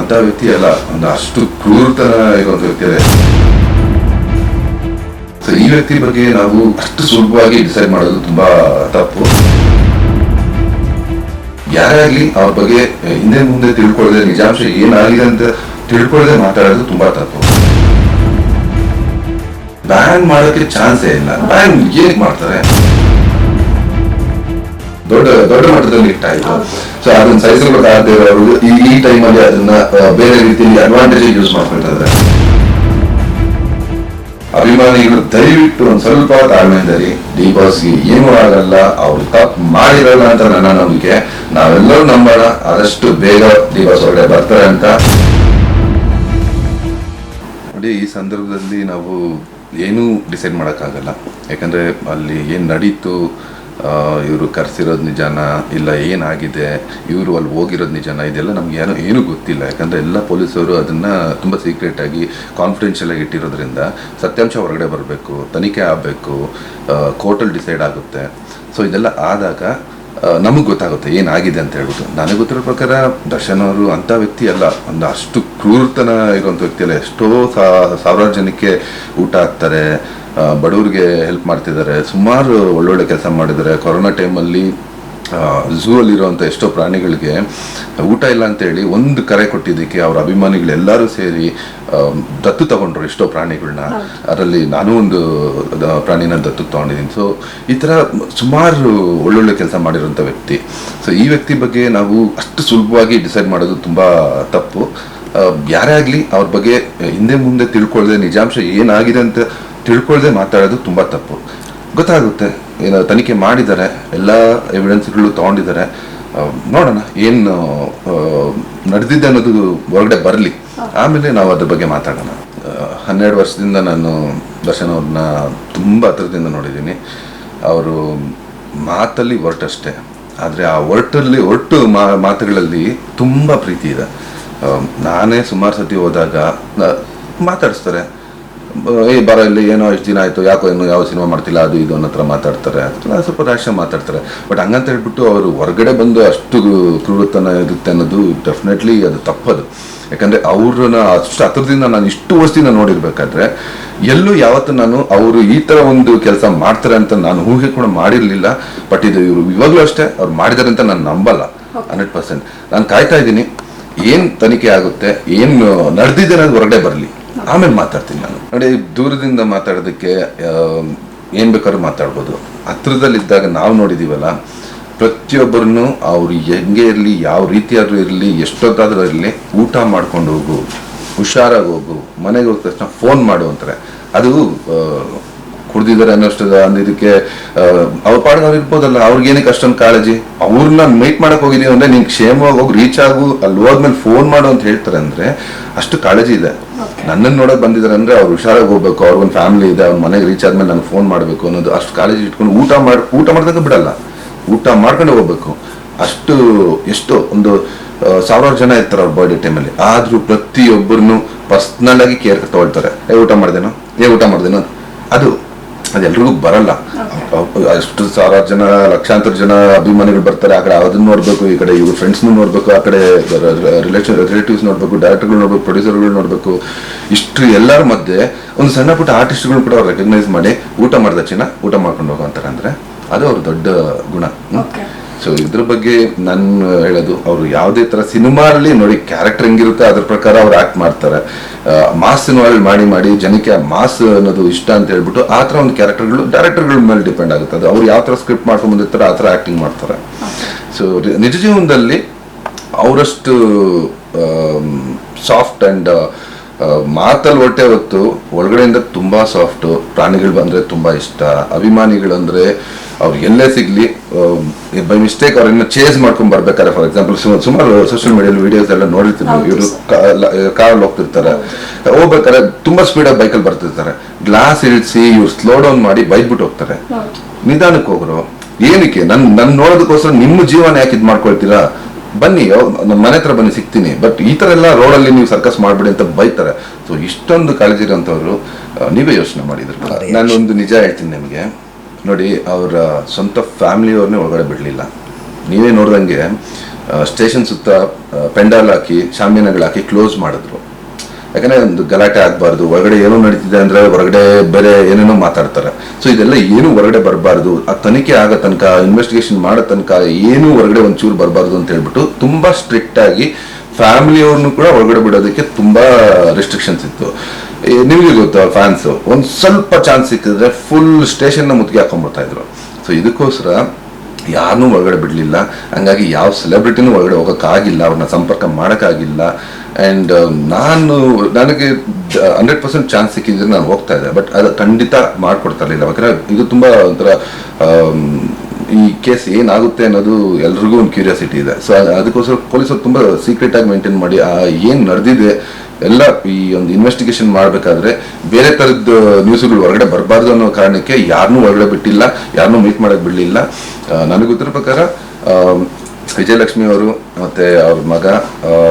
ಅಂತ ವ್ಯಕ್ತಿ ಅಲ್ಲ ಒಂದು ಅಷ್ಟು ಕ್ರೂರತನ ಇರುವಂತ ವ್ಯಕ್ತಿ ಅದೇ ಈ ವ್ಯಕ್ತಿ ಬಗ್ಗೆ ನಾವು ಅಷ್ಟು ಸುಲಭವಾಗಿ ಡಿಸೈಡ್ ಮಾಡೋದು ತುಂಬಾ ತಪ್ಪು. ಯಾರಾಗ್ಲಿ ಅವ್ರ ಬಗ್ಗೆ ಹಿಂದೆ ಮುಂದೆ ತಿಳ್ಕೊಳ್ಳದೆ, ನಿಜಾಂಶ ಏನಾಗಿದೆ ಅಂತ ತಿಳ್ಕೊಳ್ಳದೆ ಮಾತಾಡೋದು ತುಂಬಾ ತಪ್ಪು. ಬ್ಯಾನ್ ಮಾಡೋಕೆ ಚಾನ್ಸೇ ಇಲ್ಲ ಬ್ಯಾನ್ ಏನಕ್ಕೆ ಮಾಡ್ತಾರೆ? ದೊಡ್ಡ ದೊಡ್ಡ ಮಟ್ಟದಲ್ಲಿ ಇಟ್ಟಾಯಿತು ಸೊ ಅದನ್ನ ಸೈಜ್ ಇರೋರು ಈ ಈ ಟೈಮಲ್ಲಿ ಅದನ್ನ ಬೇರೆ ರೀತಿಯಲ್ಲಿ ಅಡ್ವಾಂಟೇಜ್ ಯೂಸ್ ಮಾಡ್ಕೊಳ್ತಾ ಇದ್ದಾರೆ ಅಭಿಮಾನಿಗಳು ದಯವಿಟ್ಟು ಒಂದು ಸ್ವಲ್ಪ ತಾಳ್ಮೆಯಿಂದರಿ ಡಿ ಬಾಸ್ಗೆ ಏನೂ ಆಗಲ್ಲ ಅವ್ರು ತಪ್ಪು ಮಾಡಿರಲ್ಲ ಅಂತ ನನ್ನ ನಂಬಿಕೆ. ನಾವೆಲ್ಲರೂ ನಂಬೋಣ ಆದಷ್ಟು ಬೇಗ ಡಿ ಬಾಸ್ ಹೊರಗಡೆ ಬರ್ತಾರೆ ಅಂತ. ನೋಡಿ ಈ ಸಂದರ್ಭದಲ್ಲಿ ನಾವು ಏನೂ ಡಿಸೈಡ್ ಮಾಡೋಕ್ಕಾಗಲ್ಲ. ಯಾಕಂದರೆ ಅಲ್ಲಿ ಏನು ನಡೀತು ಇವರು ಕರೆಸಿರೋದು ನಿಜಾನ ಇಲ್ಲ, ಏನಾಗಿದೆ? ಇವರು ಅಲ್ಲಿ ಹೋಗಿರೋದು ನಿಜಾನ? ಇದೆಲ್ಲ ನಮ್ಗೆ ಏನೋ ಏನೂ ಗೊತ್ತಿಲ್ಲ. ಯಾಕಂದರೆ ಎಲ್ಲ ಪೊಲೀಸರು ಅದನ್ನು ತುಂಬ ಸೀಕ್ರೆಟಾಗಿ ಕಾನ್ಫಿಡೆನ್ಷಿಯಲಾಗಿ ಇಟ್ಟಿರೋದ್ರಿಂದ ಸತ್ಯಾಂಶ ಹೊರಗಡೆ ಬರಬೇಕು, ತನಿಖೆ ಆಗಬೇಕು ಕೋರ್ಟಲ್ಲಿ ಡಿಸೈಡ್ ಆಗುತ್ತೆ. ಸೊ ಇದೆಲ್ಲ ಆದಾಗ ನಮಗೆ ಗೊತ್ತಾಗುತ್ತೆ, ಏನಾಗಿದೆ ಅಂತ ಹೇಳ್ಬಿಟ್ಟು. ನನಗೆ ಗೊತ್ತಿರೋ ಪ್ರಕಾರ, ದರ್ಶನ್ ಅವರು ಅಂಥ ವ್ಯಕ್ತಿ ಅಲ್ಲ, ಒಂದು ಅಷ್ಟು ಕ್ರೂರತನ ಇರುವಂಥ ವ್ಯಕ್ತಿ ಅಲ್ಲ. ಎಷ್ಟೋ ಸಾವಿರಾರು ಜನಕ್ಕೆ ಊಟ ಹಾಕ್ತಾರೆ ಬಡವ್ರಿಗೆ ಹೆಲ್ಪ್ ಮಾಡ್ತಿದ್ದಾರೆ. ಸುಮಾರು ಒಳ್ಳೊಳ್ಳೆ ಕೆಲಸ ಮಾಡಿದ್ದಾರೆ. ಕೊರೋನಾ ಟೈಮಲ್ಲಿ ಝೂ ಅಲ್ಲಿರುವಂಥ ಎಷ್ಟೋ ಪ್ರಾಣಿಗಳಿಗೆ ಊಟ ಇಲ್ಲ ಅಂತೇಳಿ ಒಂದು ಕರೆ ಕೊಟ್ಟಿದ್ದಕ್ಕೆ ಅವ್ರ ಅಭಿಮಾನಿಗಳೆಲ್ಲರೂ ಸೇರಿ ದತ್ತು ತಗೊಂಡ್ರು ಎಷ್ಟೋ ಪ್ರಾಣಿಗಳನ್ನ ಅದರಲ್ಲಿ ನಾನು ಒಂದು ಪ್ರಾಣಿನ ದತ್ತು ತಗೊಂಡಿದ್ದೀನಿ. ಸೊ ಈ ಥರ ಸುಮಾರು ಒಳ್ಳೊಳ್ಳೆ ಕೆಲಸ ಮಾಡಿರೋಂಥ ವ್ಯಕ್ತಿ. ಸೊ ಈ ವ್ಯಕ್ತಿ ಬಗ್ಗೆ ನಾವು ಅಷ್ಟು ಸುಲಭವಾಗಿ ಡಿಸೈಡ್ ಮಾಡೋದು ತುಂಬ ತಪ್ಪು. ಯಾರೇ ಆಗಲಿ ಅವ್ರ ಬಗ್ಗೆ ಹಿಂದೆ ಮುಂದೆ ತಿಳ್ಕೊಳ್ಳದೆ ನಿಜಾಂಶ ಏನಾಗಿದೆ ಅಂತ ತಿಳ್ಕೊಳ್ದೆ ಮಾತಾಡೋದು ತುಂಬ ತಪ್ಪು. ಗೊತ್ತಾಗುತ್ತೆ. ಏನು ತನಿಖೆ ಮಾಡಿದ್ದಾರೆ, ಎಲ್ಲ ಎವಿಡೆನ್ಸ್ಗಳು ತಗೊಂಡಿದ್ದಾರೆ. ನೋಡೋಣ ಏನು ನಡೆದಿದ್ದೆ ಅನ್ನೋದು ಹೊರಗಡೆ ಬರಲಿ. ಆಮೇಲೆ ನಾವು ಅದ್ರ ಬಗ್ಗೆ ಮಾತಾಡೋಣ. ಹನ್ನೆರಡು ವರ್ಷದಿಂದ ನಾನು ದರ್ಶನ್ ಅವ್ರನ್ನ ತುಂಬ ಹತ್ರದಿಂದ ನೋಡಿದ್ದೀನಿ. ಅವರು ಮಾತಲ್ಲಿ ಹೊರಟಷ್ಟೇ. ಆದರೆ ಆ ಹೊರಟಲ್ಲಿ, ಹೊರಟು ಮಾ, ಮಾತುಗಳಲ್ಲಿ ತುಂಬ ಪ್ರೀತಿ ಇದೆ. ನಾನೇ ಸುಮಾರು ಸತಿ ಹೋದಾಗ ಮಾತಾಡಿಸ್ತಾರೆ. ಏ ಬರ ಇಲ್ಲಿ ಏನೋ ಎಷ್ಟು ದಿನ ಆಯಿತು ಯಾಕೋ ಇನ್ನು ಯಾವ ಸಿನಿಮಾ ಮಾಡ್ತಿಲ್ಲ ಅದು ಇದು ಅನ್ನೋ ಹತ್ರ ಮಾತಾಡ್ತಾರೆ. ಅದೆಲ್ಲ ಸ್ವಲ್ಪ ರಾಶ ಮಾತಾಡ್ತಾರೆ. ಬಟ್ ಹಂಗಂತ ಹೇಳ್ಬಿಟ್ಟು ಅವರು ಹೊರಗಡೆ ಬಂದು ಅಷ್ಟು ಕ್ರೂರತನ ಇರುತ್ತೆ ಅನ್ನೋದು ಡೆಫಿನೆಟ್ಲಿ ಅದು ತಪ್ಪದು. ಯಾಕಂದರೆ ಅವ್ರನ್ನ ಅಷ್ಟು ಹತ್ರದಿಂದ ನಾನು ಇಷ್ಟು ವರ್ಷದಿಂದ ನೋಡಿರ್ಬೇಕಾದ್ರೆ ಎಲ್ಲೂ ಯಾವತ್ತೂ ನಾನು ಅವರು ಈ ಥರ ಒಂದು ಕೆಲಸ ಮಾಡ್ತಾರೆ ಅಂತ ನಾನು ಊಹೆ ಕೂಡ ಮಾಡಿರಲಿಲ್ಲ. ಬಟ್ ಇದು ಇವರು ಇವಾಗಲೂ ಅಷ್ಟೇ ಅವ್ರು ಮಾಡಿದ್ದಾರೆ ಅಂತ ನಾನು ನಂಬಲ್ಲ. Hundred percent. ನಾನು ಕಾಯ್ತಾ ಇದ್ದೀನಿ ಏನು ತನಿಖೆ ಆಗುತ್ತೆ ಏನು ನಡೆದಿದೆ ಅನ್ನೋದು ಹೊರಗಡೆ ಬರಲಿ. ಆಮೇಲೆ ಮಾತಾಡ್ತೀನಿ ನಾನು. ನೋಡಿ, ದೂರದಿಂದ ಮಾತಾಡೋದಕ್ಕೆ ಏನು ಬೇಕಾದ್ರೂ ಮಾತಾಡ್ಬೋದು. ಹತ್ರದಲ್ಲಿದ್ದಾಗ ನಾವು ನೋಡಿದೀವಲ್ಲ, ಪ್ರತಿಯೊಬ್ಬರನ್ನು ಅವ್ರು ಹೆಂಗೆ ಇರಲಿ, ಯಾವ ರೀತಿಯಾದ್ರೂ ಇರಲಿ, ಎಷ್ಟೊತ್ತಾದ್ರೂ ಇರಲಿ, ಊಟ ಮಾಡ್ಕೊಂಡು ಹೋಗು, ಹುಷಾರಾಗಿ ಹೋಗು, ಮನೆಗೆ ಹೋದ ತಕ್ಷಣ ಫೋನ್ ಮಾಡು ಅಂತಾರೆ. ಅದು ಕುಡ್ದಿದ್ದಾರೆ ಅನ್ನೋಷ್ಟು ಇದಕ್ಕೆ ಅವ್ರ ಪಾಡಿಗೆ ಅವ್ರು ಇರ್ಬೋದಲ್ಲ ಅವ್ರಿಗೇನಕ್ಕೆ ಅಷ್ಟೊಂದು ಕಾಳಜಿ? ಅವ್ರನ್ನ ಮೀಟ್ ಮಾಡಕ್ ಹೋಗಿದೀವಿ ಅಂದ್ರೆ ನೀನ್ ಕ್ಷೇಮವಾಗಿ ಹೋಗಿ ರೀಚ್ ಆಗು ಅಲ್ಲಿ ಹೋದ್ಮೇಲೆ ಫೋನ್ ಮಾಡು ಅಂತ ಹೇಳ್ತಾರೆ ಅಂದ್ರೆ ಅಷ್ಟು ಕಾಳಜಿ ಇದೆ. ನನ್ನನ್ನು ನೋಡಕ್ ಬಂದಿದ್ದಾರೆ ಅಂದ್ರೆ ಅವ್ರು ಹುಷಾರಾಗಿ ಹೋಗ್ಬೇಕು ಅವ್ರಿಗೊಂದು ಫ್ಯಾಮಿಲಿ ಇದೆ ಅವ್ರ ಮನೆಗೆ ರೀಚ್ ಆದ್ಮೇಲೆ ನಾನು ಫೋನ್ ಮಾಡಬೇಕು ಅನ್ನೋದು ಅಷ್ಟು ಕಾಳಜಿ ಇಟ್ಕೊಂಡು ಊಟ ಮಾಡಿ ಊಟ ಮಾಡ್ದಂಗೆ ಬಿಡಲ್ಲ. ಊಟ ಮಾಡ್ಕೊಂಡು ಹೋಗ್ಬೇಕು. ಅಷ್ಟು ಎಷ್ಟು ಒಂದು ಸಾವಿರಾರು ಜನ ಇರ್ತಾರೆ ಅವ್ರ ಬರ್ಡೇ ಟೈಮಲ್ಲಿ ಆದರೂ ಪ್ರತಿಯೊಬ್ಬರನ್ನು ಪರ್ಸ್ನಲ್ ಆಗಿ ಕೇರ್ ತಗೊಳ್ತಾರೆ. ಏ ಊಟ ಮಾಡ್ದೇನೋ? ಏ ಊಟ ಮಾಡ್ದೇನೋ ಅದು ಅದೆಲ್ರಿಗೂ ಬರಲ್ಲ. ಅಷ್ಟು ಸಾವಿರಾರು ಜನ, ಲಕ್ಷಾಂತರ ಜನ ಅಭಿಮಾನಿಗಳು ಬರ್ತಾರೆ, ಆ ಕಡೆ ಅದನ್ನ ನೋಡ್ಬೇಕು, ಈ ಕಡೆ ಇವ್ರ ಫ್ರೆಂಡ್ಸ್ನು ನೋಡ್ಬೇಕು, ಆ ಕಡೆ ರಿಲೇಷನ್ ರಿಲೇಟಿವ್ಸ್ ನೋಡ್ಬೇಕು ಡೈರೆಕ್ಟರ್ಗಳು ನೋಡ್ಬೇಕು ಪ್ರೊಡ್ಯೂಸರ್ಗಳು ನೋಡ್ಬೇಕು. ಇಷ್ಟು ಎಲ್ಲರ ಮಧ್ಯೆ ಒಂದು ಸಣ್ಣ ಪುಟ್ಟ ಆರ್ಟಿಸ್ಟ್ಗಳು ಕೂಡ ಅವ್ರು ರೆಕಗ್ನೈಸ್ ಮಾಡಿ ಊಟ ಮಾಡಿದ ಚಿನ್ನ, ಊಟ ಮಾಡ್ಕೊಂಡು ಹೋಗೋ ಅಂತಾರೆ ಅಂದ್ರೆ ಅದು ಅವ್ರ ದೊಡ್ಡ ಗುಣ. ಸೊ ಇದ್ರ ಬಗ್ಗೆ ನಾನು ಹೇಳೋದು ಅವರು ಯಾವುದೇ ತರ ಸಿನಿಮಾದಲ್ಲಿ ನೋಡಿ ಕ್ಯಾರೆಕ್ಟರ್ ಹೆಂಗಿರುತ್ತೆ ಅದ್ರ ಪ್ರಕಾರ ಅವ್ರು ಆಕ್ಟ್ ಮಾಡ್ತಾರೆ. ಮಾಸ್ ಸಿನಿಮಾಗಳು ಮಾಡಿ ಮಾಡಿ ಜನಕ್ಕೆ ಮಾಸ್ ಅನ್ನೋದು ಇಷ್ಟ ಅಂತ ಹೇಳ್ಬಿಟ್ಟು ಆ ಥರ ಒಂದು ಕ್ಯಾರೆಕ್ಟರ್ಗಳು ಡೈರೆಕ್ಟರ್ಗಳ ಮೇಲೆ ಡಿಪೆಂಡ್ ಆಗುತ್ತೆ. ಅದು ಅವ್ರು ಯಾವ ಥರ ಸ್ಕ್ರಿಪ್ಟ್ ಮಾಡ್ಕೊಂಡು ಬಂದಿರ್ತಾರೆ ಆ ಥರ ಆಕ್ಟಿಂಗ್ ಮಾಡ್ತಾರೆ. ಸೊ ನಿಜ ಜೀವನದಲ್ಲಿ ಅವರಷ್ಟು ಸಾಫ್ಟ್ ಆ್ಯಂಡ್ ಮಾತಲ್ಲಿ ಹೊಟ್ಟೆ ಹೊತ್ತು ಒಳಗಡೆಯಿಂದ ತುಂಬಾ ಸಾಫ್ಟ್ ಪ್ರಾಣಿಗಳು ಬಂದ್ರೆ ತುಂಬಾ ಇಷ್ಟ ಅಭಿಮಾನಿಗಳು ಅಂದ್ರೆ ಅವ್ರು ಎಲ್ಲೇ ಸಿಗ್ಲಿ ಬೈ ಮಿಸ್ಟೇಕ್ ಅವ್ರನ್ನ ಚೇಸ್ ಮಾಡ್ಕೊಂಡ್ ಬರ್ಬೇಕಾದ್ರೆ ಫಾರ್ ಎಕ್ಸಾಂಪಲ್ ಸುಮಾರು ಸೋಷಿಯಲ್ ಮೀಡಿಯಲ್ಲಿ ವಿಡಿಯೋಸ್ ಎಲ್ಲ ನೋಡಿರ್ತೀವಿ ಇವರು ಕಾರಲ್ಲಿ ಹೋಗ್ತಿರ್ತಾರೆ. ಹೋಗ್ಬೇಕಾದ್ರೆ ತುಂಬಾ ಸ್ಪೀಡಾಗಿ ಬೈಕಲ್ಲಿ ಬರ್ತಿರ್ತಾರೆ. ಗ್ಲಾಸ್ ಇಳಿಸಿ ಇವ್ರು ಸ್ಲೋ ಡೌನ್ ಮಾಡಿ ಬೈದ್ಬಿಟ್ಟು ಹೋಗ್ತಾರೆ. ನಿಧಾನಕ್ಕೆ ಹೋಗ್ರು. ಏನಕ್ಕೆ? ನನ್ ನನ್ ನೋಡೋದಕ್ಕೋಸ್ಕರ ನಿಮ್ಮ ಜೀವನ ಯಾಕೆ ಇದು ಮಾಡ್ಕೊಳ್ತೀರಾ? ಬನ್ನಿ ನಮ್ಮ ಮನೆ ಹತ್ರ ಬನ್ನಿ ಸಿಗ್ತೀನಿ. ಬಟ್ ಈ ತರ ಎಲ್ಲ ರೋಡಲ್ಲಿ ನೀವು ಸರ್ಕಸ್ ಮಾಡ್ಬಿಡಿ ಅಂತ ಬೈತಾರೆ. ಸೊ ಇಷ್ಟೊಂದು ಕಾಳಜಿ ಇರೋಂಥವ್ರು ನೀವೇ ಯೋಚನೆ ಮಾಡಿದ್ರು ನಾನು ಒಂದು ನಿಜ ಹೇಳ್ತೀನಿ ನಿಮಗೆ. ನೋಡಿ, ಅವರ ಸ್ವಂತ ಫ್ಯಾಮಿಲಿಯವ್ರನ್ನೇ ಒಳಗಡೆ ಬಿಡಲಿಲ್ಲ. ನೀವೇ ನೋಡ್ದಂಗೆ ಸ್ಟೇಷನ್ ಸುತ್ತ ಪೆಂಡಾಲ್ ಹಾಕಿ ಶಾಮಿಯಾನಗಳು ಹಾಕಿ ಕ್ಲೋಸ್ ಮಾಡಿದ್ರು. ಯಾಕಂದ್ರೆ ಒಂದು ಗಲಾಟೆ ಆಗಬಾರ್ದು, ಹೊರಗಡೆ ಏನೋ ನಡೀತಿದೆ ಅಂದ್ರೆ ಹೊರಗಡೆ ಬೇರೆ ಏನೇನೋ ಮಾತಾಡ್ತಾರೆ. ಸೊ ಇದೆಲ್ಲ ಏನು ಹೊರಗಡೆ ಬರಬಾರ್ದು, ಆ ತನಿಖೆ ಆಗೋ ತನಕ ಇನ್ವೆಸ್ಟಿಗೇಷನ್ ಮಾಡೋ ತನಕ ಏನು ಹೊರಗಡೆ ಒಂಚೂರು ಬರಬಾರ್ದು ಅಂತ ಹೇಳ್ಬಿಟ್ಟು ತುಂಬಾ ಸ್ಟ್ರಿಕ್ಟ್ ಆಗಿ ಫ್ಯಾಮಿಲಿಯವ್ರನ್ನು ಕೂಡ ಹೊರಗಡೆ ಬಿಡೋದಕ್ಕೆ ತುಂಬಾ ರೆಸ್ಟ್ರಿಕ್ಷನ್ಸ್ ಇತ್ತು. ನಿಮಗೆ ಗೊತ್ತು ಫ್ಯಾನ್ಸು ಒಂದು ಸ್ವಲ್ಪ ಚಾನ್ಸ್ ಸಿಕ್ಕಿದ್ರೆ ಫುಲ್ ಸ್ಟೇಷನ್ನ ಮುತ್ತಿಗೆ ಹಾಕೊಂಡ್ಬಿಡ್ತಾ ಇದ್ರು. ಸೊ ಇದಕ್ಕೋಸ್ಕರ ಯಾರನ್ನೂ ಒಳಗಡೆ ಬಿಡಲಿಲ್ಲ. ಹಂಗಾಗಿ ಯಾವ ಸೆಲೆಬ್ರಿಟಿನೂ ಒಳಗಡೆ ಹೋಗೋಕ್ಕಾಗಿಲ್ಲ ಅವ್ರನ್ನ ಸಂಪರ್ಕ ಮಾಡೋಕ್ಕಾಗಿಲ್ಲ. ಆ್ಯಂಡ್ ನಾನು, ನನಗೆ ಹಂಡ್ರೆಡ್ ಪರ್ಸೆಂಟ್ ಚಾನ್ಸ್ ಸಿಕ್ಕಿದ್ರೆ ನಾನು ಹೋಗ್ತಾ ಇದ್ದೆ. ಬಟ್ ಅದು ಖಂಡಿತ ಮಾಡಿಕೊಡ್ತಾ ಇರಲಿಲ್ಲ. ಯಾಕಂದರೆ ಇದು ತುಂಬ ಒಂಥರ ಈ ಕೇಸ್ ಏನಾಗುತ್ತೆ ಅನ್ನೋದು ಎಲ್ರಿಗೂ ಒಂದು ಕ್ಯೂರಿಯಾಸಿಟಿ ಇದೆ. ಸೊ ಅದಕ್ಕೋಸ್ಕರ ಪೊಲೀಸರು ತುಂಬ ಸೀಕ್ರೆಟ್ ಆಗಿ ಮೇಂಟೈನ್ ಮಾಡಿ ಏನು ನಡೆದಿದೆ ಎಲ್ಲ ಈ ಒಂದು ಇನ್ವೆಸ್ಟಿಗೇಷನ್ ಮಾಡಬೇಕಾದ್ರೆ ಬೇರೆ ಥರದ್ದು ನ್ಯೂಸ್ಗಳು ಹೊರಗಡೆ ಬರಬಾರ್ದು ಅನ್ನೋ ಕಾರಣಕ್ಕೆ ಯಾರನ್ನೂ ಹೊರಗಡೆ ಬಿಟ್ಟಿಲ್ಲ ಯಾರನ್ನೂ ಮೀಟ್ ಮಾಡಕ್ ಬಿಡಲಿಲ್ಲ. ಗೊತ್ತಿರೋ ಪ್ರಕಾರ ವಿಜಯಲಕ್ಷ್ಮಿ ಅವರು ಮತ್ತೆ ಅವ್ರ ಮಗ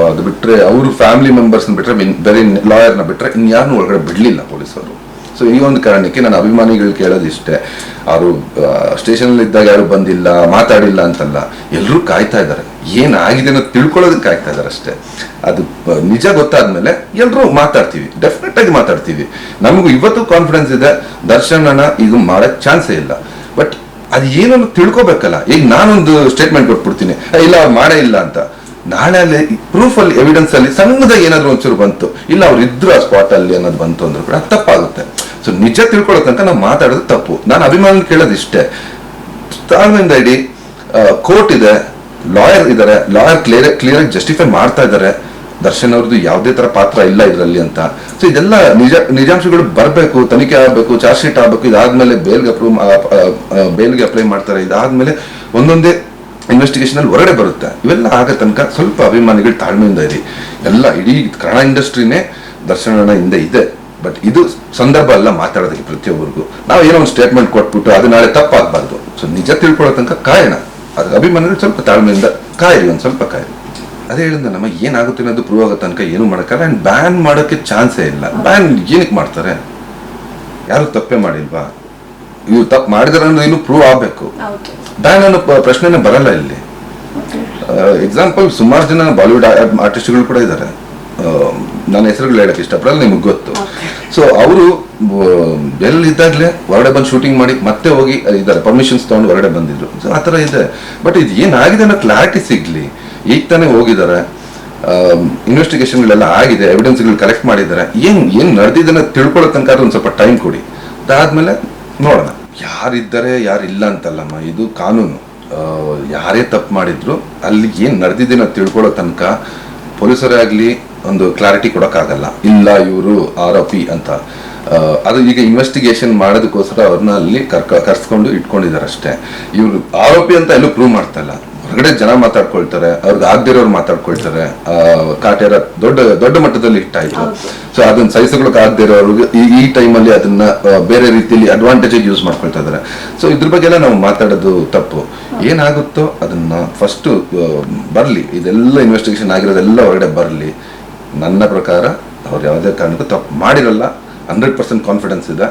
ಅದು ಬಿಟ್ರೆ ಅವರು ಫ್ಯಾಮಿಲಿ ಮೆಂಬರ್ಸ್ ಬಿಟ್ರೆ ಇನ್- ಬೇರೆ ಲಾಯರ್ನ ಬಿಟ್ರೆ ಇನ್ಯಾರನ್ನೂ ಒಳಗಡೆ ಬಿಡಲಿಲ್ಲ ಪೊಲೀಸರು. ಸೊ ಈ ಒಂದು ಕಾರಣಕ್ಕೆ ನಾನು ಅಭಿಮಾನಿಗಳು ಕೇಳೋದು ಇಷ್ಟೇ ಅವರು ಸ್ಟೇಷನ್ ಇದ್ದಾಗ ಯಾರು ಬಂದಿಲ್ಲ, ಮಾತಾಡಿಲ್ಲ ಅಂತಲ್ಲ ಎಲ್ಲರೂ ಕಾಯ್ತಾ ಇದ್ದಾರೆ. ಏನಾಗಿದೆ ಅನ್ನೋದು ತಿಳ್ಕೊಳ್ಳೋದಕ್ಕೆ ಆಗ್ತಾ ಇದ್ದಾರೆ ಅಷ್ಟೇ ಅದು ನಿಜ ಗೊತ್ತಾದ್ಮೇಲೆ ಎಲ್ಲರೂ ಮಾತಾಡ್ತೀವಿ. ಡೆಫಿನೆಟ್ ಆಗಿ ಮಾತಾಡ್ತೀವಿ. ನಮಗೂ ಇವತ್ತು ಕಾನ್ಫಿಡೆನ್ಸ್ ಇದೆ. ದರ್ಶನನ ಇದು ಮಾಡಕ್ ಚಾನ್ಸೇ ಇಲ್ಲ. ಬಟ್ ಅದು ಏನನ್ನು ತಿಳ್ಕೊಬೇಕಲ್ಲ? ಈಗ ನಾನೊಂದು ಸ್ಟೇಟ್ಮೆಂಟ್ ಕೊಟ್ಬಿಡ್ತೀನಿ. ಇಲ್ಲ, ಅವ್ರು ಮಾಡೇ ಇಲ್ಲ ಅಂತ. ನಾಳೆ ಅಲ್ಲಿ ಪ್ರೂಫ್ ಅಲ್ಲಿ ಎವಿಡೆನ್ಸ್ ಅಲ್ಲಿ ಸಂಘದ ಏನಾದ್ರು ಒಂಚೂರು ಬಂತು. ಇಲ್ಲ, ಅವ್ರು ಇದ್ರು ಆ ಸ್ಪಾಟ್ ಅಲ್ಲಿ ಅನ್ನೋದು ಬಂತು ಅಂದ್ರೂ ಕೂಡ ತಪ್ಪಾಗುತ್ತೆ. ಸೊ ನಿಜ ತಿಳ್ಕೊಳ್ಳೋ ತನಕ ನಾವು ಮಾತಾಡೋದು ತಪ್ಪು. ನಾನು ಅಭಿಮಾನ ಕೇಳೋದು ಇಷ್ಟೇ ತಾಳ್ಮೆಯಿಂದ ಕೋರ್ಟ್ ಇದೆ. ಲಾಯರ್ ಇದ್ದಾರೆ ಲಾಯರ್ ಕ್ಲಿಯರ್ ಕ್ಲಿಯರ್ ಆಗಿ ಜಸ್ಟಿಫೈ ಮಾಡ್ತಾ ಇದ್ದಾರೆ ದರ್ಶನ್ ಅವ್ರದ್ದು ಯಾವುದೇ ತರ ಪಾತ್ರ ಇಲ್ಲ ಇದರಲ್ಲಿ ಅಂತ. ಸೊ ಇದೆಲ್ಲ ನಿಜ, ನಿಜಾಂಶಗಳು ಬರಬೇಕು, ತನಿಖೆ ಆಗಬೇಕು, ಚಾರ್ಜ್ ಶೀಟ್ ಆಗಬೇಕು, ಇದಾದ್ಮೇಲೆ ಬೇಲ್ಗೆ ಅಪ್ರೂವ್ ಬೇಲ್ಗೆ ಅಪ್ಲೈ ಮಾಡ್ತಾರೆ. ಇದಾದ್ಮೇಲೆ ಒಂದೊಂದೇ ಇನ್ವೆಸ್ಟಿಗೇಷನ್ ಅಲ್ಲಿ ಹೊರಗಡೆ ಬರುತ್ತೆ. ಇವೆಲ್ಲ ಆಗ ತನಕ ಸ್ವಲ್ಪ ಅಭಿಮಾನಿಗಳು ತಾಳ್ಮೆಯಿಂದ ಇರಿ. ಎಲ್ಲ ಇಡೀ ಕನ್ನಡ ಇಂಡಸ್ಟ್ರಿನೇ ದರ್ಶನ ಹಿಂದೆ ಇದೆ. ಬಟ್ ಇದು ಸಂದರ್ಭ ಅಲ್ಲ ಮಾತಾಡೋದಕ್ಕೆ ಪ್ರತಿಯೊಬ್ಬರಿಗೂ. ನಾವು ಏನೋ ಒಂದು ಸ್ಟೇಟ್ಮೆಂಟ್ ಕೊಟ್ಬಿಟ್ಟು ಅದು ನಾಳೆ ತಪ್ಪಾಗಬಾರ್ದು. ಸೊ ನಿಜ ತಿಳ್ಕೊಳ್ಳೋ ತನಕ ಕಾಯೋಣ. ಅದು ಅಭಿಮಾನಿಗಳು ಸ್ವಲ್ಪ ತಾಳ್ಮೆಯಿಂದ ಕಾಯಿರಿ ಒಂದು ಸ್ವಲ್ಪ ಕಾಯಿರಿ. ಅದೇ ಹೇಳಿದ ನಮಗೆ ಏನಾಗುತ್ತೆ ಅನ್ನೋದು ಪ್ರೂವ್ ಆಗೋ ತನಕ ಏನು ಮಾಡೋಕ್ಕಲ್ಲ ಆ್ಯಂಡ್ ಬ್ಯಾನ್ ಮಾಡೋಕ್ಕೆ ಚಾನ್ಸೇ ಇಲ್ಲ. ಬ್ಯಾನ್ ಏನಕ್ಕೆ ಮಾಡ್ತಾರೆ? ಯಾರು ತಪ್ಪೇ ಮಾಡಿಲ್ವಾ? ಇವ್ರು ತಪ್ಪು ಮಾಡಿದಾರೆ ಅನ್ನೋದು ಇನ್ನು ಪ್ರೂವ್ ಆಗಬೇಕು. ಬ್ಯಾನ್ ಅನ್ನೋ ಪ್ರಶ್ನೆನೇ ಬರಲ್ಲ ಇಲ್ಲಿ. ಎಕ್ಸಾಂಪಲ್ ಸುಮಾರು ಜನ ಬಾಲಿವುಡ್ ಆರ್ಟಿಸ್ಟ್ಗಳು ಕೂಡ ಇದ್ದಾರೆ. ನನ್ನ ಹೆಸರುಗಳು ಹೇಳಕ್ಕೆ ಇಷ್ಟಪಡಲ್ಲ ನಿಮಗೆ ಗೊತ್ತು. ಸೊ ಅವರು ಎಲ್ಲಿದ್ದಾಗಲೇ ಹೊರಗಡೆ ಬಂದು ಶೂಟಿಂಗ್ ಮಾಡಿ ಮತ್ತೆ ಹೋಗಿ ಇದ್ದಾರೆ ಪರ್ಮಿಷನ್ಸ್ ತೊಗೊಂಡು ಹೊರಗಡೆ ಬಂದಿದ್ರು. ಸೊ ಆ ಥರ ಇದೆ. ಬಟ್ ಇದು ಏನಾಗಿದೆ ಅನ್ನೋ ಕ್ಲಾರಿಟಿ ಸಿಗ್ಲಿ. ಈಗ ತಾನೇ ಹೋಗಿದ್ದಾರೆ. ಇನ್ವೆಸ್ಟಿಗೇಷನ್ಗಳೆಲ್ಲ ಆಗಿದೆ ಎವಿಡೆನ್ಸ್ಗಳು ಕಲೆಕ್ಟ್ ಮಾಡಿದ್ದಾರೆ. ಏನು ಏನು ನಡೆದಿದೆ ಅನ್ನೋದು ತಿಳ್ಕೊಳ್ಳೋ ತನಕ ಒಂದು ಸ್ವಲ್ಪ ಟೈಮ್ ಕೊಡಿ. ಅದಾದ್ಮೇಲೆ ನೋಡೋಣ. ಯಾರಿದ್ದಾರೆ, ಯಾರಿಲ್ಲ ಅಂತಲ್ಲಮ್ಮ, ಇದು ಕಾನೂನು. ಯಾರೇ ತಪ್ಪು ಮಾಡಿದ್ರು, ಅಲ್ಲಿ ಏನು ನಡೆದಿದೆ ಅನ್ನೋದು ತಿಳ್ಕೊಳ್ಳೋ ತನಕ ಪೊಲೀಸರೇ ಆಗಲಿ ಒಂದು ಕ್ಲಾರಿಟಿ ಕೊಡೋಕ್ಕಾಗಲ್ಲ. ಇಲ್ಲ ಇವರು ಆರೋಪಿ ಅಂತ. ಅದು ಈಗ ಇನ್ವೆಸ್ಟಿಗೇಷನ್ ಮಾಡೋದಕ್ಕೋಸ್ಕರ ಅವ್ರನ್ನ ಅಲ್ಲಿ ಕರ್ಕ ಕರ್ಸ್ಕೊಂಡು ಇಟ್ಕೊಂಡಿದ್ದಾರೆ ಅಷ್ಟೇ ಇವರು ಆರೋಪಿ ಅಂತ ಎಲ್ಲೂ ಪ್ರೂವ್ ಮಾಡ್ತಾ ಇಲ್ಲ. ಹೊರಗಡೆ ಜನ ಮಾತಾಡ್ಕೊಳ್ತಾರೆ ಅವ್ರಿಗೆ ಆಗದಿರೋರು ಮಾತಾಡ್ಕೊಳ್ತಾರೆ. ಕಾಟೇರ ದೊಡ್ಡ ದೊಡ್ಡ ಮಟ್ಟದಲ್ಲಿ ಹಿಟ್ಟಾಯ್ತು. ಸೊ ಅದನ್ನ ಸಹಿಸಿಕೊಳ್ಳಕ್ ಆಗದೆ ಇರೋರಿಗೆ ಈ ಈ ಟೈಮಲ್ಲಿ ಅದನ್ನ ಬೇರೆ ರೀತಿಯಲ್ಲಿ ಅಡ್ವಾಂಟೇಜ್ ಯೂಸ್ ಮಾಡ್ಕೊಳ್ತಾ ಇದಾರೆ. ಸೊ ಇದ್ರ ಬಗ್ಗೆ ಎಲ್ಲ ನಾವು ಮಾತಾಡೋದು ತಪ್ಪು. ಏನಾಗುತ್ತೋ ಅದನ್ನ ಫಸ್ಟ್ ಬರಲಿ. ಇದೆಲ್ಲ ಇನ್ವೆಸ್ಟಿಗೇಷನ್ ಆಗಿರೋದೆಲ್ಲ ಹೊರಗಡೆ ಬರಲಿ. ನನ್ನ ಪ್ರಕಾರ ಅವ್ರು ಯಾವುದೇ ಕಾರಣಕ್ಕೂ ತಪ್ಪು ಮಾಡಿರಲ್ಲ. ಹಂಡ್ರೆಡ್ ಪರ್ಸೆಂಟ್ ಕಾನ್ಫಿಡೆನ್ಸ್ ಇದೆ.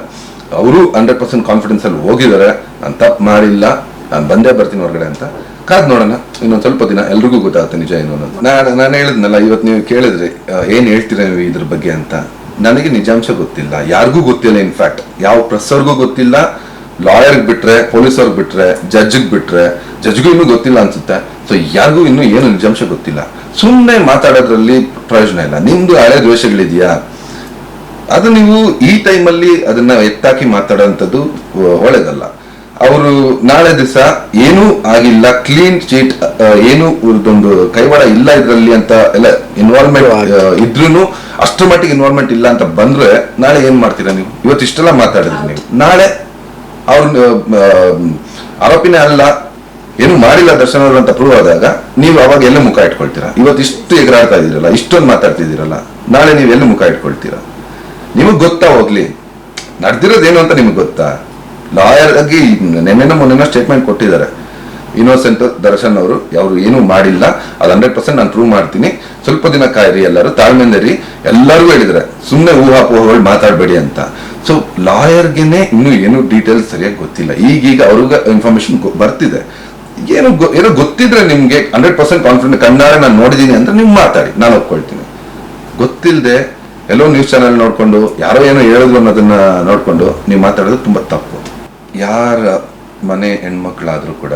ಅವರು ಹಂಡ್ರೆಡ್ ಪರ್ಸೆಂಟ್ ಕಾನ್ಫಿಡೆನ್ಸ್ ಅಲ್ಲಿ ಹೋಗಿದ್ದಾರೆ ನಾನು ತಪ್ಪು ಮಾಡಿಲ್ಲ. ನಾನು ಬಂದೇ ಬರ್ತೀನಿ ಹೊರಗಡೆ ಅಂತ. ಕಾದ್ ನೋಡೋಣ. ಇನ್ನೊಂದು ಸ್ವಲ್ಪ ದಿನ ಎಲ್ರಿಗೂ ಗೊತ್ತಾಗುತ್ತೆ ನಿಜ ಏನು ಅನ್ನೋದು. ನಾನು ನಾನು ಹೇಳಿದ್ನಲ್ಲ ಇವತ್ತು ನೀವು ಕೇಳಿದ್ರಿ ಏನು ಹೇಳ್ತೀರಾ ನೀವು ಇದ್ರ ಬಗ್ಗೆ ಅಂತ. ನನಗೆ ನಿಜಾಂಶ ಗೊತ್ತಿಲ್ಲ. ಯಾರಿಗೂ ಗೊತ್ತಿಲ್ಲ ಇನ್ಫ್ಯಾಕ್ಟ್ ಯಾವ ಪ್ರೆಸ್ಸರ್ಗೂ ಗೊತ್ತಿಲ್ಲ. ಲಾಯರ್ಗೆ ಬಿಟ್ರೆ ಪೊಲೀಸರ್ಗೆ ಬಿಟ್ರೆ ಜಡ್ಜ್ಗೆ ಬಿಟ್ರೆ ಜಡ್ಜ್ಗೂ ಇನ್ನೂ ಗೊತ್ತಿಲ್ಲ ಅನ್ಸುತ್ತೆ. ಸೊ ಯಾರಿಗೂ ಇನ್ನೂ ಏನು ನಿಜಾಂಶ ಗೊತ್ತಿಲ್ಲ. ಸುಮ್ಮನೆ ಮಾತಾಡೋದ್ರಲ್ಲಿ ಪ್ರಯೋಜನ ಇಲ್ಲ. ನಿಮ್ದು ಹಳೆ ದ್ವೇಷಗಳಿದೆಯಾ? ಅದು ನೀವು ಈ ಟೈಮಲ್ಲಿ ಅದನ್ನ ಎತ್ತಾಕಿ ಮಾತಾಡುವಂಥದ್ದು ಒಳ್ಳೇದಲ್ಲ. ಅವರು ನಾಳೆ ದಿವಸ ಏನೂ ಆಗಿಲ್ಲ ಕ್ಲೀನ್ ಚೀಟ್ ಏನು ಇದೊಂದು ಕೈವಾಡ ಇಲ್ಲ ಇದರಲ್ಲಿ ಅಂತ ಎಲ್ಲ ಇನ್ವಾಲ್ವ್ಮೆಂಟ್ ಇದ್ರೂ ಅಷ್ಟು ಮಟ್ಟಿಗೆ ಇನ್ವಾಲ್ವ್ಮೆಂಟ್ ಇಲ್ಲ ಅಂತ ಬಂದ್ರೆ ನಾಳೆ ಏನ್ ಮಾಡ್ತೀರಾ ನೀವು? ಇವತ್ತು ಇಷ್ಟೆಲ್ಲ ಮಾತಾಡಿದ್ರಿ ನೀವು. ನಾಳೆ ಅವ್ರ ಆರೋಪಿನೇ ಅಲ್ಲ ಏನು ಮಾಡಿಲ್ಲ ದರ್ಶನ ಅವರು ಅಂತ ಪ್ರೂವ್ ಆದಾಗ ನೀವು ಅವಾಗ ಎಲ್ಲ ಮುಖ ಇಟ್ಕೊಳ್ತೀರಾ? ಇವತ್ತು ಇಷ್ಟು ಎಗರಾಡ್ತಾ ಇದ್ದೀರಲ್ಲ ಇಷ್ಟೊಂದು ಮಾತಾಡ್ತಿದ್ದೀರಲ್ಲ ನಾಳೆ ನೀವು ಎಲ್ಲಿ ಮುಖ ಇಟ್ಕೊಳ್ತೀರಾ? ನಿಮಗ್ ಗೊತ್ತಾ ಹೋಗ್ಲಿ ನಡೆದಿರೋದೇನು ಅಂತ ನಿಮ್ಗೆ ಗೊತ್ತಾ? ಲಾಯರ್ ಆಗಿ ನೆನ್ನೆನ ಮೊನ್ನೆನೋ ಸ್ಟೇಟ್ಮೆಂಟ್ ಕೊಟ್ಟಿದ್ದಾರೆ. ಇನ್ನೋಸೆಂಟ್ ದರ್ಶನ್ ಅವರು ಅವರು ಏನೂ ಮಾಡಿಲ್ಲ. ಅದು ಹಂಡ್ರೆಡ್ ಪರ್ಸೆಂಟ್ ನಾನು ಪ್ರೂವ್ ಮಾಡ್ತೀನಿ. ಸ್ವಲ್ಪ ದಿನ ಕಾಯಿರಿ ಎಲ್ಲರೂ, ತಾಳ್ಮೆಯಿಂದ ರೀ ಎಲ್ಲರಿಗೂ ಹೇಳಿದ್ದಾರೆ ಸುಮ್ಮನೆ ಊಹಾಪೋಹಗಳು ಮಾತಾಡಬೇಡಿ ಅಂತ. ಸೊ ಲಾಯರ್ಗೆನೆ ಇನ್ನೂ ಏನು ಡೀಟೇಲ್ಸ್ ಸರಿಯಾಗಿ ಗೊತ್ತಿಲ್ಲ. ಈಗೀಗ ಅವ್ರಿಗೆ ಇನ್ಫಾರ್ಮೇಶನ್ ಬರ್ತಿದೆ. ಏನು ಏನೋ ಗೊತ್ತಿದ್ರೆ ನಿಮಗೆ ಹಂಡ್ರೆಡ್ ಪರ್ಸೆಂಟ್ ಕಾನ್ಫಿಡೆಂಟ್ ಕಣ್ಣಾರೆ ನಾನು ನೋಡಿದ್ದೀನಿ ಅಂದ್ರೆ ನೀವು ಮಾತಾಡಿ. ನಾನು ಒಪ್ಕೊಳ್ತೀನಿ. ಗೊತ್ತಿಲ್ಲದೆ ಎಲ್ಲೋ ನ್ಯೂಸ್ ಚಾನೆಲ್ ನೋಡ್ಕೊಂಡು, ಯಾರೋ ಏನೋ ಹೇಳಿದ್ರು ಅನ್ನೋದನ್ನ ನೋಡ್ಕೊಂಡು ನೀವು ಮಾತಾಡೋದು ತುಂಬ ತಪ್ಪು. ಯಾರ ಮನೆ ಹೆಣ್ಮಕ್ಳಾದರೂ ಕೂಡ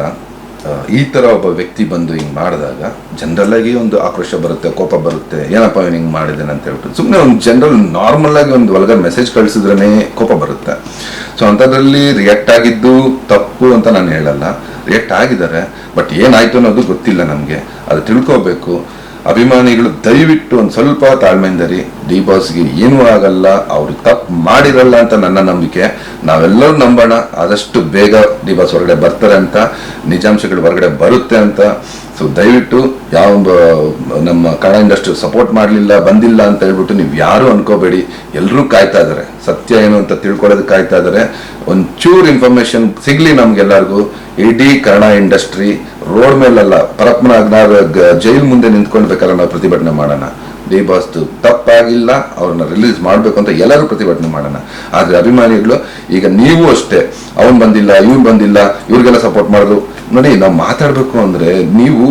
ಈ ಥರ ಒಬ್ಬ ವ್ಯಕ್ತಿ ಬಂದು ಹಿಂಗೆ ಮಾಡಿದಾಗ ಜನರಲ್ಲಾಗಿ ಒಂದು ಆಕ್ರೋಶ ಬರುತ್ತೆ, ಕೋಪ ಬರುತ್ತೆ, ಏನಪ್ಪ ಇವ್ನು ಹಿಂಗೆ ಮಾಡಿದ್ದಾನೆ ಅಂತ ಹೇಳ್ಬಿಟ್ಟು ಸುಮ್ಮನೆ ಒಂದು ಜನರಲ್ ನಾರ್ಮಲ್ ಆಗಿ ಒಂದು ಒಳಗ ಮೆಸೇಜ್ ಕಳಿಸಿದ್ರೇ ಕೋಪ ಬರುತ್ತೆ. ಸೊ ಅಂಥದ್ರಲ್ಲಿ ರಿಯಾಕ್ಟ್ ಆಗಿದ್ದು ತಪ್ಪು ಅಂತ ನಾನು ಹೇಳಲ್ಲ. ರಿಯಾಕ್ಟ್ ಆಗಿದ್ದಾರೆ ಬಟ್ ಏನಾಯ್ತು ಅನ್ನೋದು ಗೊತ್ತಿಲ್ಲ ನಮಗೆ. ಅದು ತಿಳ್ಕೋಬೇಕು. ಅಭಿಮಾನಿಗಳು ದಯವಿಟ್ಟು ಒಂದು ಸ್ವಲ್ಪ ತಾಳ್ಮೆಯಿಂದರಿ. ಡಿ ಬಾಸ್ಗೆ ಏನೂ ಆಗಲ್ಲ, ಅವ್ರು ತಪ್ಪು ಮಾಡಿರಲ್ಲ ಅಂತ ನನ್ನ ನಂಬಿಕೆ. ನಾವೆಲ್ಲರೂ ನಂಬೋಣ, ಆದಷ್ಟು ಬೇಗ ಡಿ ಬಾಸ್ ಹೊರಗಡೆ ಬರ್ತಾರೆ ಅಂತ, ನಿಜಾಂಶಗಳು ಹೊರಗಡೆ ಬರುತ್ತೆ ಅಂತ. ಸೊ ದಯವಿಟ್ಟು ಯಾವ ನಮ್ಮ ಕನ್ನಡ ಇಂಡಸ್ಟ್ರಿ ಸಪೋರ್ಟ್ ಮಾಡಲಿಲ್ಲ, ಬಂದಿಲ್ಲ ಅಂತ ಹೇಳ್ಬಿಟ್ಟು ನೀವು ಯಾರು ಅನ್ಕೋಬೇಡಿ. ಎಲ್ಲರೂ ಕಾಯ್ತಾ ಇದ್ದಾರೆ ಸತ್ಯ ಏನು ಅಂತ ತಿಳ್ಕೊಳ್ಳೋದಕ್ಕೆ ಕಾಯ್ತಾ ಇದ್ದಾರೆ ಒಂಚೂರು ಇನ್ಫಾರ್ಮೇಶನ್ ಸಿಗಲಿ ನಮಗೆಲ್ಲರಿಗೂ. ಇಡೀ ಕನ್ನಡ ಇಂಡಸ್ಟ್ರಿ ರೋಡ್ ಮೇಲಲ್ಲ ಪರಪ್ಪನ ಜೈಲ್ ಮುಂದೆ ನಿಂತ್ಕೊಂಡು ನಾವು ಪ್ರತಿಭಟನೆ ಮಾಡೋಣ. ಡಿ ಬಾಸ್ ತಪ್ಪಾಗಿಲ್ಲ, ಅವ್ರನ್ನ ರಿಲೀಸ್ ಮಾಡಬೇಕು ಅಂತ ಎಲ್ಲರೂ ಪ್ರತಿಭಟನೆ ಮಾಡೋಣ. ಆದರೆ ಅಭಿಮಾನಿಗಳು, ಈಗ ನೀವು ಅಷ್ಟೇ, ಅವನು ಬಂದಿಲ್ಲ, ಇವನು ಬಂದಿಲ್ಲ, ಇವ್ರಿಗೆಲ್ಲ ಸಪೋರ್ಟ್ ಮಾಡೋದು. ನೋಡಿ, ನಾವು ಮಾತಾಡಬೇಕು ಅಂದ್ರೆ ನೀವು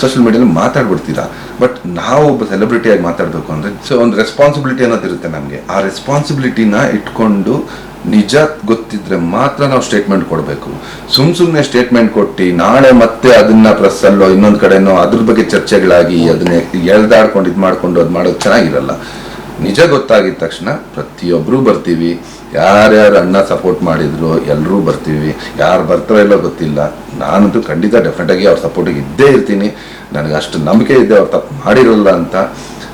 ಸೋಷಿಯಲ್ ಮೀಡಿಯಲ್ಲಿ ಮಾತಾಡ್ಬಿಡ್ತೀರಾ. ಬಟ್ ನಾವು ಒಬ್ಬ ಸೆಲೆಬ್ರಿಟಿಯಾಗಿ ಮಾತಾಡಬೇಕು ಅಂದ್ರೆ ಸೊ ಒಂದು ರೆಸ್ಪಾನ್ಸಿಬಿಲಿಟಿ ಅನ್ನೋದಿರುತ್ತೆ ನಮಗೆ. ಆ ರೆಸ್ಪಾನ್ಸಿಬಿಲಿಟಿನ ಇಟ್ಕೊಂಡು ನಿಜ ಗೊತ್ತಿದ್ರೆ ಮಾತ್ರ ನಾವು ಸ್ಟೇಟ್ಮೆಂಟ್ ಕೊಡಬೇಕು. ಸುಮ್ ಸುಮ್ಮನೆ ಸ್ಟೇಟ್ಮೆಂಟ್ ಕೊಟ್ಟು ನಾಳೆ ಮತ್ತೆ ಅದನ್ನ ಪ್ರೆಸ್ ಅಲ್ಲೋ ಇನ್ನೊಂದು ಕಡೆನೋ ಅದ್ರ ಬಗ್ಗೆ ಚರ್ಚೆಗಳಾಗಿ ಅದನ್ನ ಎಳ್ದಾಡ್ಕೊಂಡು ಇದು ಮಾಡ್ಕೊಂಡು ಅದು ಮಾಡೋದು ಚೆನ್ನಾಗಿರಲ್ಲ. ನಿಜ ಗೊತ್ತಾಗಿದ ತಕ್ಷಣ ಪ್ರತಿಯೊಬ್ಬರೂ ಬರ್ತೀವಿ. ಯಾರ್ಯಾರು ಅಣ್ಣ ಸಪೋರ್ಟ್ ಮಾಡಿದ್ರು ಎಲ್ಲರೂ ಬರ್ತೀವಿ. ಯಾರು ಬರ್ತಾರೋ ಇಲ್ಲೋ ಗೊತ್ತಿಲ್ಲ. ನಾನಂತೂ ಖಂಡಿತ ಡೆಫಿನೆಟ್ ಆಗಿ ಅವ್ರ ಸಪೋರ್ಟಿಗೆ ಇದ್ದೇ ಇರ್ತೀನಿ. ನನಗೆ ಅಷ್ಟು ನಂಬಿಕೆ ಇದೆ ಅವ್ರು ತಪ್ಪು ಮಾಡಿರಲ್ಲ ಅಂತ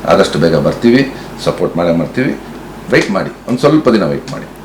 ಆದಷ್ಟು ಬೇಗ ಬರ್ತೀವಿ. ಸಪೋರ್ಟ್ ಮಾಡೇ ಮಾಡ್ತೀವಿ. ವೆಯ್ಟ್ ಮಾಡಿ. ಒಂದು ಸ್ವಲ್ಪ ದಿನ ವೆಯ್ಟ್ ಮಾಡಿ.